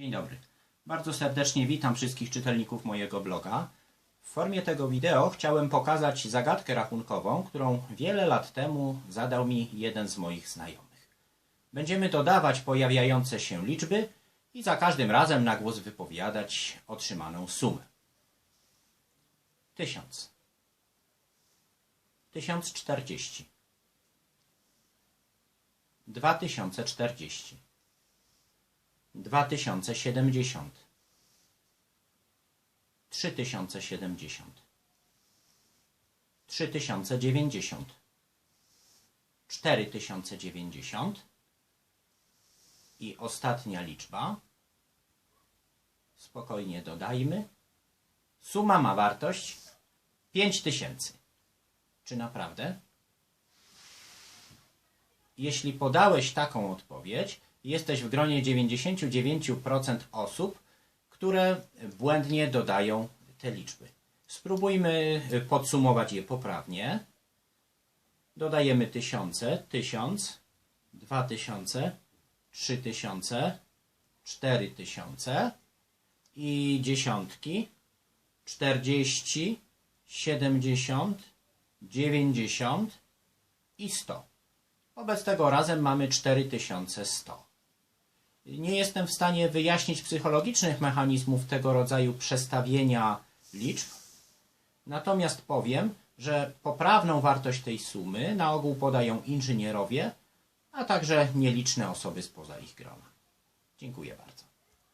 Dzień dobry. Bardzo serdecznie witam wszystkich czytelników mojego bloga. W formie tego wideo chciałem pokazać zagadkę rachunkową, którą wiele lat temu zadał mi jeden z moich znajomych. Będziemy dodawać pojawiające się liczby i za każdym razem na głos wypowiadać otrzymaną sumę. 1000 1040 2040 2070 3070 3090 4090 i ostatnia liczba. Spokojnie dodajmy. Suma ma wartość 5000 czy naprawdę? Jeśli podałeś taką odpowiedź, jesteś w gronie 99% osób, które błędnie dodają te liczby. Spróbujmy y, podsumować je poprawnie. Dodajemy tysiące, tysiąc, dwa tysiące, trzy tysiące, cztery tysiące i dziesiątki, czterdzieści, siedemdziesiąt, dziewięćdziesiąt i sto. Wobec tego razem mamy 4100. Nie jestem w stanie wyjaśnić psychologicznych mechanizmów tego rodzaju przestawienia liczb. Natomiast powiem, że poprawną wartość tej sumy na ogół podają inżynierowie, a także nieliczne osoby spoza ich grona. Dziękuję bardzo.